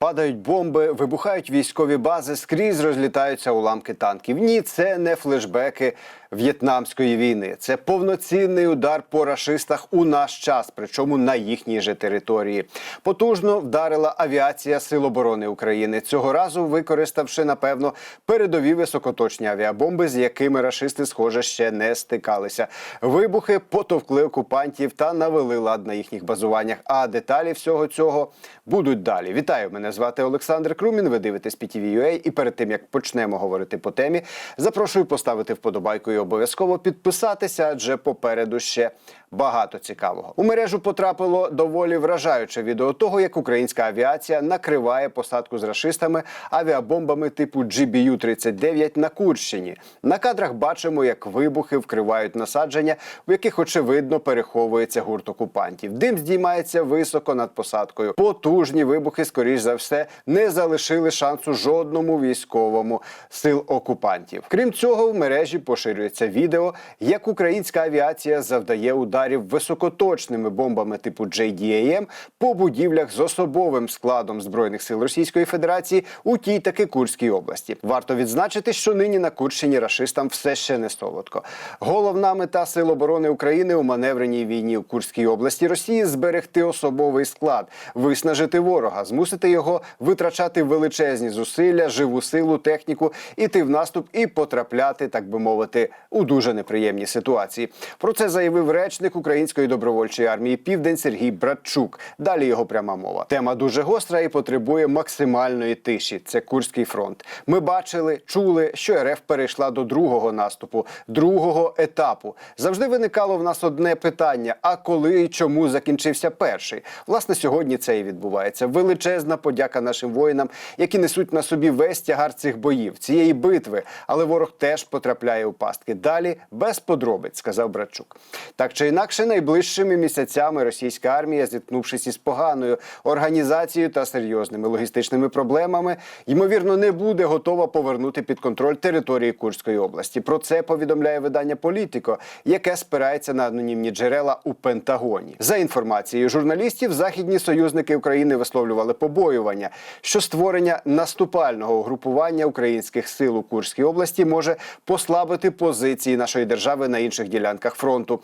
Падають бомби, вибухають військові бази, скрізь розлітаються уламки танків. Ні, це не флешбеки В'єтнамської війни. Це повноцінний удар по рашистах у наш час, причому на їхній же території. Потужно вдарила авіація Сил оборони України. Цього разу використавши, напевно, передові високоточні авіабомби, з якими рашисти, схоже, ще не стикалися. Вибухи потовкли окупантів та навели лад на їхніх базуваннях. А деталі всього цього будуть далі. Вітаю! Мене звати Олександр Крумін. Ви дивитесь PTV.ua. І перед тим як почнемо говорити по темі, запрошую поставити вподобайку і обов'язково підписатися, адже попереду ще багато цікавого. У мережу потрапило доволі вражаюче відео того, як українська авіація накриває посадку з рашистами авіабомбами типу GBU-39 на Курщині. На кадрах бачимо, як вибухи вкривають насадження, в яких очевидно переховується гурт окупантів. Дим здіймається високо над посадкою. Потужні вибухи, скоріш за все, не залишили шансу жодному військовому сил окупантів. Крім цього, в мережі поширюється відео, як українська авіація завдає ударів високоточними бомбами типу JDAM по будівлях з особовим складом збройних сил Російської Федерації у тій таки Курській області. Варто відзначити, що нині на Курщині рашистам все ще не солодко. Головна мета сил оборони України у маневреній війні у Курській області Росії зберегти особовий склад, виснажити ворога, змусити його витрачати величезні зусилля, живу силу, техніку, іти в наступ і потрапляти, так би мовити, у дуже неприємні ситуації. Про це заявив речник Української добровольчої армії Південь Сергій Братчук. Далі його пряма мова. Тема дуже гостра і потребує максимальної тиші. Це Курський фронт. Ми бачили, чули, що РФ перейшла до другого наступу, другого етапу. Завжди виникало в нас одне питання: а коли і чому закінчився перший? Власне, сьогодні це і відбувається. Величезна подяка нашим воїнам, які несуть на собі весь тягар цих боїв, цієї битви. Але ворог теж потрапляє у пастки. Далі без подробиць, сказав Братчук. Так чи інакше, найближчими місяцями російська армія, зіткнувшись із поганою організацією та серйозними логістичними проблемами, ймовірно, не буде готова повернути під контроль території Курської області. Про це повідомляє видання Політико, яке спирається на анонімні джерела у Пентагоні. За інформацією журналістів, західні союзники України висловлювали побоювання, що створення наступального угрупування українських сил у Курській області може послабити позиції нашої держави на інших ділянках фронту.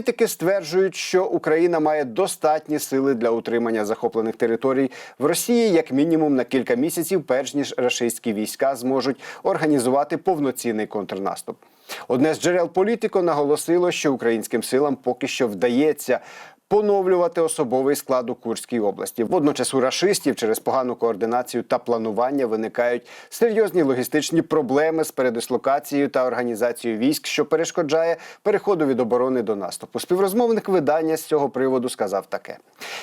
Аналітики стверджують, що Україна має достатні сили для утримання захоплених територій в Росії, як мінімум на кілька місяців, перш ніж рашистські війська зможуть організувати повноцінний контрнаступ. Одне з джерел політико наголосило, що українським силам поки що вдається. Поновлювати особовий склад у Курській області. Водночас у рашистів через погану координацію та планування виникають серйозні логістичні проблеми з передислокацією та організацією військ, що перешкоджає переходу від оборони до наступу. Співрозмовник видання з цього приводу сказав таке: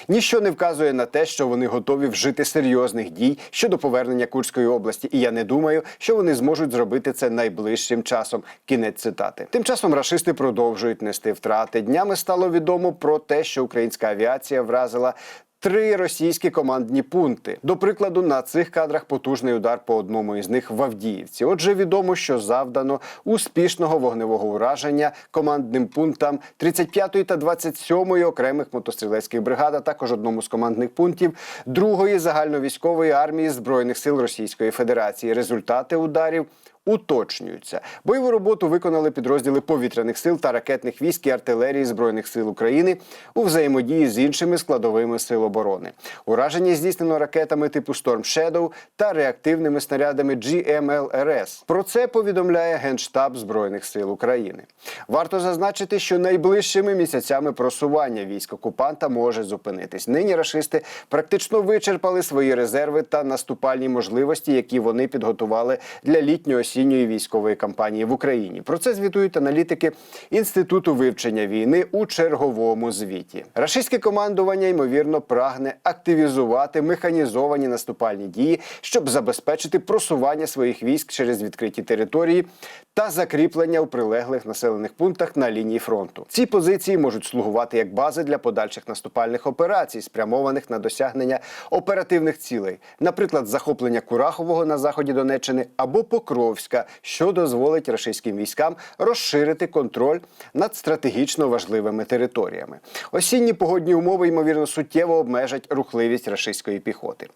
ніщо не вказує на те, що вони готові вжити серйозних дій щодо повернення Курської області, і я не думаю, що вони зможуть зробити це найближчим часом. Кінець цитати. Тим часом рашисти продовжують нести втрати. Днями стало відомо про те, що українська авіація вразила. Три російські командні пункти. До прикладу, на цих кадрах потужний удар по одному із них в Авдіївці. Отже, відомо, що завдано успішного вогневого ураження командним пунктам 35-ї та 27-ї окремих мотострілецьких бригад, а також одному з командних пунктів 2-ї загальновійськової армії збройних сил Російської Федерації. Результати ударів уточнюються. Бойову роботу виконали підрозділи повітряних сил та ракетних військ і артилерії збройних сил України у взаємодії з іншими складовими сил оборони. Ураження здійснено ракетами типу Storm Shadow та реактивними снарядами GMLRS. Про це повідомляє Генштаб збройних сил України. Варто зазначити, що найближчими місяцями просування військ окупанта може зупинитись. Нині рашисти практично вичерпали свої резерви та наступальні можливості, які вони підготували для літньої осінньої військової кампанії в Україні. Про це звітують аналітики Інституту вивчення війни у черговому звіті. Рашистське командування ймовірно прагне активізувати механізовані наступальні дії, щоб забезпечити просування своїх військ через відкриті території та закріплення у прилеглих населених пунктах на лінії фронту. Ці позиції можуть слугувати як бази для подальших наступальних операцій, спрямованих на досягнення оперативних цілей, наприклад, захоплення Курахового на заході Донеччини або Покровського Покровська, що дозволить російським військам розширити контроль над стратегічно важливими територіями. Осінні погодні умови ймовірно суттєво обмежать рухливість російської піхоти.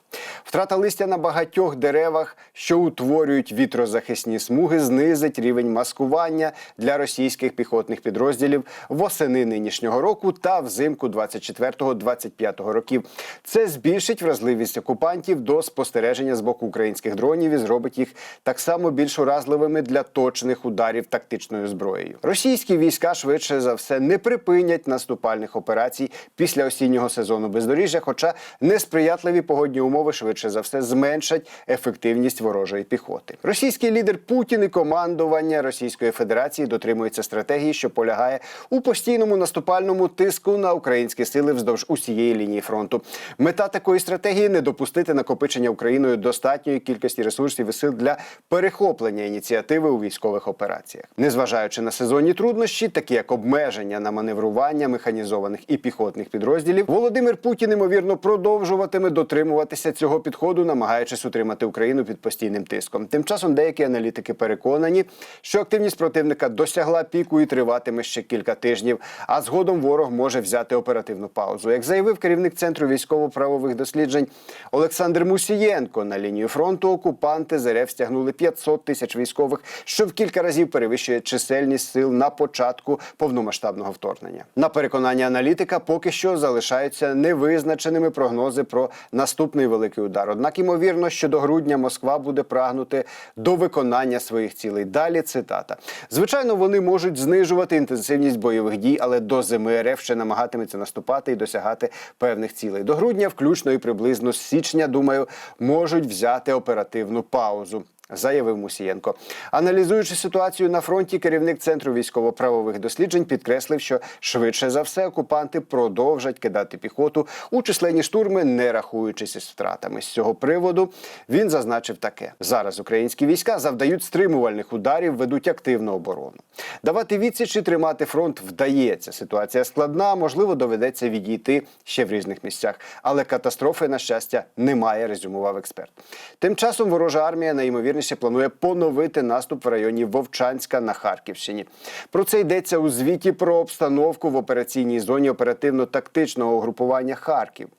Втрата листя на багатьох деревах, що утворюють вітрозахисні смуги, знизить рівень маскування для російських піхотних підрозділів восени нинішнього року та взимку 24-25 років. Це збільшить вразливість окупантів до спостереження з боку українських дронів і зробить їх так само більш уразливими для точних ударів тактичною зброєю. Російські війська швидше за все не припинять наступальних операцій після осіннього сезону бездоріжжя, хоча несприятливі погодні умови швидше за все зменшать ефективність ворожої піхоти. Російський лідер Путін і командування Російської Федерації дотримуються стратегії, що полягає у постійному наступальному тиску на українські сили вздовж усієї лінії фронту. Мета такої стратегії не допустити накопичення Україною достатньої кількості ресурсів і сил для перехоплення ініціативи у військових операціях, незважаючи на сезонні труднощі, такі як обмеження на маневрування механізованих і піхотних підрозділів, Володимир Путін ймовірно продовжуватиме дотримуватися цього підходу, намагаючись утримати Україну під постійним тиском. Тим часом деякі аналітики переконані, що активність противника досягла піку і триватиме ще кілька тижнів. А згодом ворог може взяти оперативну паузу. Як заявив керівник центру військово-правових досліджень Олександр Мусієнко, на лінію фронту окупанти з РФ стягнули 500 тисяч військових, що в кілька разів перевищує чисельність сил на початку повномасштабного вторгнення. На переконання аналітика поки що залишаються невизначеними прогнози про наступний великий удар. Однак, ймовірно, що до грудня Москва буде прагнути до виконання своїх цілей. Далі цитата: звичайно, вони можуть знижувати інтенсивність бойових дій, але до зими РФ ще намагатиметься наступати і досягати певних цілей. До грудня, включно і приблизно з січня, думаю, можуть взяти оперативну паузу. Заявив Мусієнко, аналізуючи ситуацію на фронті, керівник центру військово-правових досліджень підкреслив, що швидше за все окупанти продовжать кидати піхоту у численні штурми, не рахуючись із втратами. З цього приводу він зазначив таке: зараз українські війська завдають стримувальних ударів, ведуть активну оборону. Давати відсіч і тримати фронт вдається. Ситуація складна, можливо, доведеться відійти ще в різних місцях, але катастрофи, на щастя, немає. Резюмував експерт. Тим часом ворожа армія найімовірніше планує поновити наступ в районі Вовчанська на Харківщині. Про це йдеться у звіті про обстановку в операційній зоні оперативно-тактичного угрупування Харків.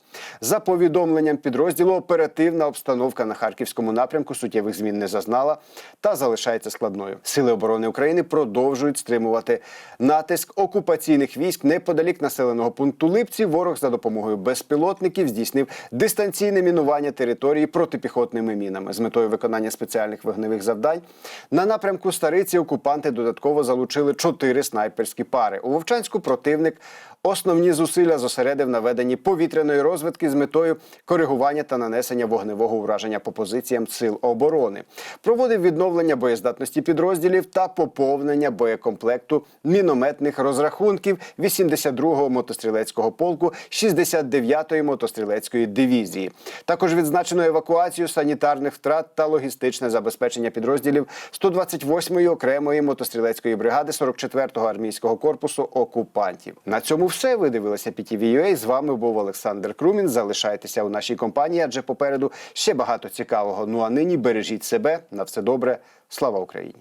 За повідомленням підрозділу, оперативна обстановка на харківському напрямку суттєвих змін не зазнала та залишається складною. Сили оборони України продовжують стримувати натиск окупаційних військ неподалік населеного пункту Липці. Ворог за допомогою безпілотників здійснив дистанційне мінування території протипіхотними мінами з метою виконання спеціальних вогневих завдань. На напрямку Стариці окупанти додатково залучили чотири снайперські пари. У Вовчанську противник Основні зусилля зосередив на веденні повітряної розвідки з метою коригування та нанесення вогневого ураження по позиціям сил оборони, проводив відновлення боєздатності підрозділів та поповнення боєкомплекту мінометних розрахунків 82-го мотострілецького полку 69-ї мотострілецької дивізії. Також відзначено евакуацію санітарних втрат та логістичне забезпечення підрозділів 128-ї окремої мотострілецької бригади 44-го армійського корпусу окупантів. На цьому все. Ви дивилися PTV.ua. З вами був Олександр Крумін. Залишайтеся у нашій компанії, адже попереду ще багато цікавого. Ну а нині бережіть себе на все добре. Слава Україні!